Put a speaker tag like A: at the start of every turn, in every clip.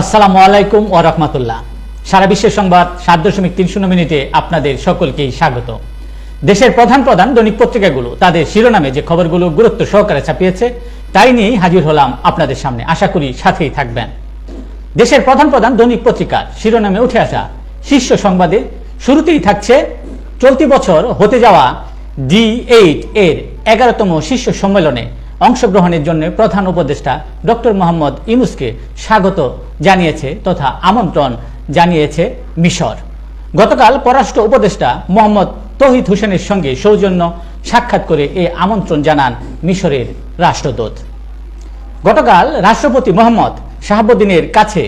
A: আসসালামু আলাইকুম ও রহমতুল্লাহ। সারা বিশ্বের সংবাদ সাত দশমিক তিন শূন্য মিনিটে আপনাদের সকলকেই স্বাগত। দেশের প্রধান প্রধান দৈনিক পত্রিকাগুলো, তাদের শিরোনামে যে খবরগুলো গুরুত্ব সহকারে ছাপিয়েছে, তাই নিয়েই হাজির হলাম আপনাদের সামনে। আশা করি সাথেই থাকবেন। দেশের প্রধান প্রধান দৈনিক পত্রিকার শিরোনামে উঠে আসা শীর্ষ সংবাদে শুরুতেই থাকছে, চলতি বছর হতে যাওয়া ডি এইট এর এগারোতম শীর্ষ সম্মেলনে অংশগ্রহণের জন্য প্রধান উপদেষ্টা ডক্টর মোহাম্মদ ইউনুসকে স্বাগত জানিয়েছে তথা আমন্ত্রণ জানিয়েছে মিশর। গতকাল পররাষ্ট্র উপদেষ্টা মোহাম্মদ তহিদ হোসেনের সঙ্গে সৌজন্য সাক্ষাৎ করে এ আমন্ত্রণ জানান মিশরের রাষ্ট্রদূত। গতকাল রাষ্ট্রপতি মোহাম্মদ শাহাবুদ্দিনের কাছে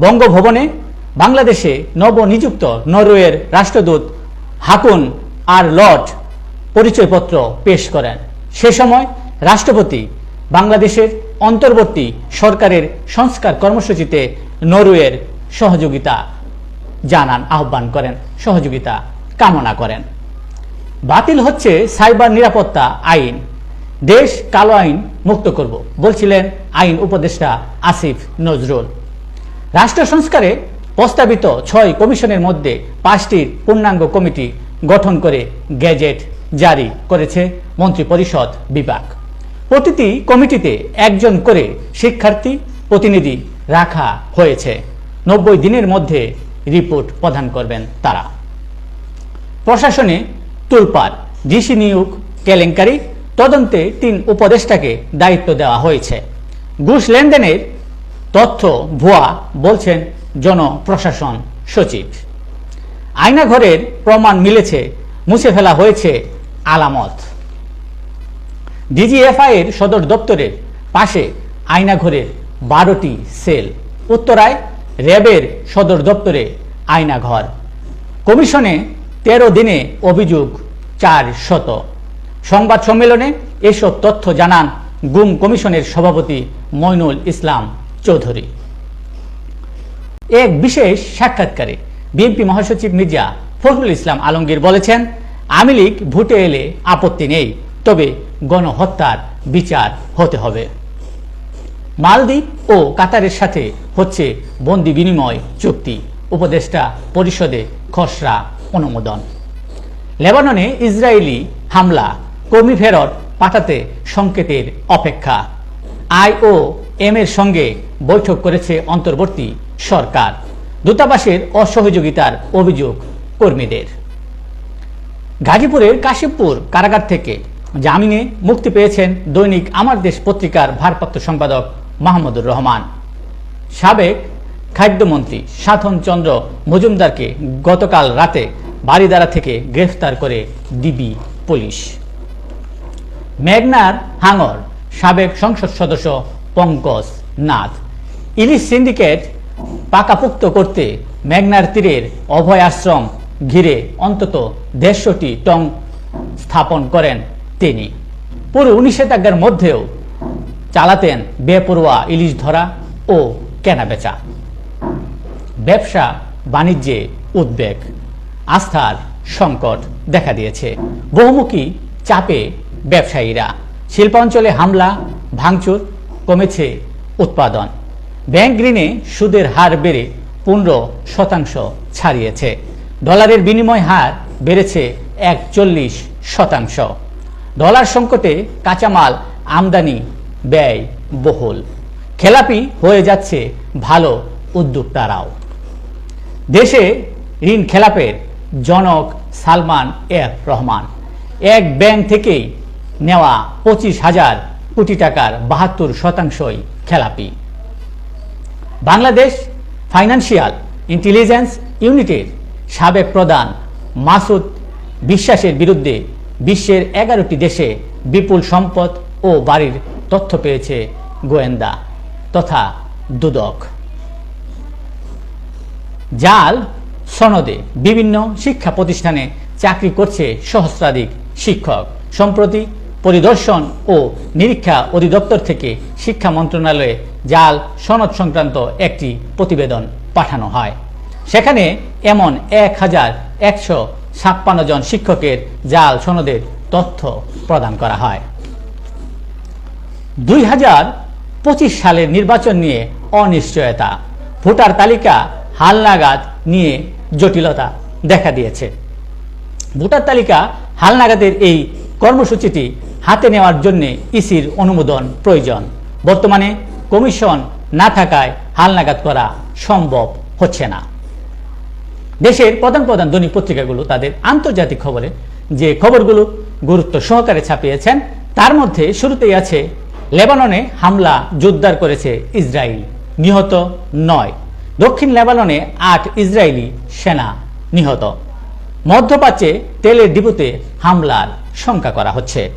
A: বঙ্গভবনে বাংলাদেশে নবনিযুক্ত নরওয়ের রাষ্ট্রদূত হাকুন আর লর্ড পরিচয়পত্র পেশ করেন। সে সময় রাষ্ট্রপতি বাংলাদেশের অন্তর্বর্তী সরকারের সংস্কার কর্মসূচিতে নরওয়ের সহযোগিতা জানান, আহ্বান করেন, সহযোগিতা কামনা করেন। বাতিল হচ্ছে সাইবার নিরাপত্তা আইন। দেশ কালো আইন মুক্ত করব, বলছিলেন আইন উপদেষ্টা আসিফ নজরুল। রাষ্ট্র সংস্কারে প্রস্তাবিত ছয় কমিশনের মধ্যে পাঁচটির পূর্ণাঙ্গ কমিটি গঠন করে গ্যাজেট জারি করেছে মন্ত্রিপরিষদ বিভাগ। প্রতিটি কমিটিতে একজন করে শিক্ষার্থী প্রতিনিধি রাখা হয়েছে। নব্বই দিনের মধ্যে রিপোর্ট প্রদান করবেন তারা। প্রশাসনে তুলপার, ডিসি নিয়োগ, কেলেঙ্কারি, তদন্তে তিন উপদেষ্টাকে দায়িত্ব দেওয়া হয়েছে। ঘুষ লেনদেনের তথ্য ভুয়া বলছেন জনপ্রশাসন সচিব। আয়নাঘরের প্রমাণ মিলেছে, মুছে ফেলা হয়েছে আলামত। ডিজিএফআই এর সদর দপ্তরের পাশে আয়নাঘরের বারোটি সেল। উত্তরায় র্যাবের সদর দপ্তরে আয়নাঘর। কমিশনে তেরো দিনে অভিযোগ চার শত। সংবাদ সম্মেলনে এসব তথ্য জানান গুম কমিশনের সভাপতি মইনুল ইসলাম চৌধুরী। এক বিশেষ সাক্ষাৎকারে বিএনপি মহাসচিব মির্জা ফখরুল ইসলাম আলমগীর বলেছেন, আওয়ামী লীগ ভোটে এলে আপত্তি নেই, তবে গণহত্যার বিচার হতে হবে। মালদ্বীপ ও কাতারের সাথে হচ্ছে বন্দি বিনিময় চুক্তি। উপদেষ্টা পরিষদে খসড়া অনুমোদন। লেবাননে ইসরায়েলি হামলা। কর্মী ফেরত পাঠাতে সংকেতের অপেক্ষা। আইও এম এর সঙ্গে বৈঠক করেছে অন্তর্বর্তী সরকার। দূতাবাসের অসহযোগিতার অভিযোগ কর্মীদের। গাজীপুরের কাশিমপুর কারাগার থেকে জামিনে মুক্তি পেয়েছেন দৈনিক আমার দেশ পত্রিকার ভারপ্রাপ্ত সম্পাদক মাহমুদুর রহমান। সাবেক খাদ্যমন্ত্রী সাধন চন্দ্র মজুমদারকে গতকাল রাতে বাড়িদারা থেকে গ্রেফতার করে ডিবি পুলিশ। মেঘনার হাঙর সাবেক সংসদ সদস্য পঙ্কজ নাথ। ইলিশ সিন্ডিকেট পাকাপুক্ত করতে মেঘনার তীরের অভয় আশ্রম ঘিরে অন্তত দেড়শোটি টং স্থাপন করেন তিনি। পুরো নিষেধাজ্ঞার মধ্যেও চালাতেন বেপরোয়া ইলিশ ধরা ও কেনাবেচা। ব্যবসা বাণিজ্যে উদ্বেগ, আস্থার সংকট দেখা দিয়েছে। বহুমুখী চাপে ব্যবসায়ীরা, শিল্পাঞ্চলে হামলা, ভাঙচুর, কমেছে উৎপাদন। ব্যাংক ঋণে সুদের হার বেড়ে পনেরো শতাংশ ছাড়িয়েছে। ডলারের বিনিময় হার বেড়েছে একচল্লিশ শতাংশ। ডলার সংকটে কাঁচামাল আমদানি ব্যয় বহুল। খেলাপি হয়ে যাচ্ছে ভালো উদ্যোক্তারাও। দেশে ঋণ খেলাপের জনক সালমান এফ রহমান। এক ব্যাংক থেকেই নেওয়া পঁচিশ হাজার কোটি টাকার বাহাত্তর শতাংশই খেলাপি। বাংলাদেশ ফাইন্যান্সিয়াল ইন্টেলিজেন্স ইউনিটের সাবেক প্রধান মাসুদ বিশ্বাসের বিরুদ্ধে বিশ্বের এগারোটি দেশে বিপুল সম্পদ ও বাড়ির তথ্য পেয়েছে গোয়েন্দা তথা দুদক। জাল সনদে বিভিন্ন শিক্ষা প্রতিষ্ঠানে চাকরি করছে সহস্রাধিক শিক্ষক। সম্প্রতি পরিদর্শন ও নিরীক্ষা অধিদপ্তর থেকে শিক্ষা মন্ত্রণালয়ে জাল সনদ সংক্রান্ত একটি প্রতিবেদন পাঠানো হয়। সেখানে এমন এক হাজার একশো ছাপ্পান্ন জন শিক্ষকের জাল সনদের তথ্য প্রদান করা হয়। দুই হাজার পঁচিশ সালের নির্বাচন নিয়ে অনিশ্চয়তা। ভোটার তালিকা হালনাগাদ নিয়ে জটিলতা দেখা দিয়েছে। ভোটার তালিকা হালনাগাদের এই কর্মসূচিটি হাতে নেওয়ার জন্য ইসির অনুমোদন প্রয়োজন। বর্তমানে কমিশন না থাকায় হালনাগাদ করা সম্ভব হচ্ছে না। দেশের প্রধান প্রধান দৈনিক পত্রিকাগুলো তাদের আন্তর্জাতিক খবরে যে খবরগুলো গুরুত্ব সহকারে ছাপিয়েছেন, তার মধ্যে শুরুতেই আছে, লেবাননে হামলা জোরদার করেছে ইসরায়েল। নিহত নয়। দক্ষিণ লেবাননে আট ইসরায়েলি সেনা নিহত। মধ্যপ্রাচ্যে তেলের ডিপুতে হামলার শঙ্কা করা হচ্ছে।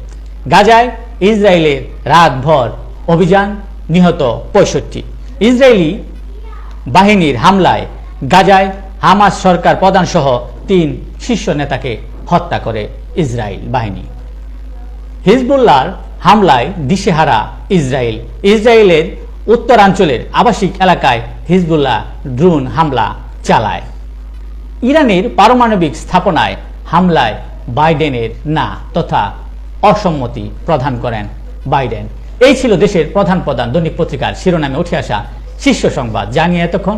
A: গাজায় ইসরায়েলের রাতভর অভিযান নিহত পঁয়ষট্টি। ইসরায়েলি বাহিনীর হামলায় গাজায় হামাস সরকার প্রধান সহ তিন শীর্ষ নেতাকে হত্যা করে ইসরায়েল বাহিনী। হিজবুল্লাহর হামলায় দিশেহারা ইসরায়েল। ইসরায়েলের উত্তরাঞ্চলের আবাসিক এলাকায় হিজবুল্লাহ ড্রোন হামলা চালায়। ইরানের পারমাণবিক স্থাপনায় হামলায় বাইডেনের না তথা অসম্মতি প্রদান করেন বাইডেন। এই ছিল দেশের প্রধান প্রধান দৈনিক পত্রিকার শিরোনামে উঠে আসা শীর্ষ সংবাদ। জানিয়ে এতক্ষণ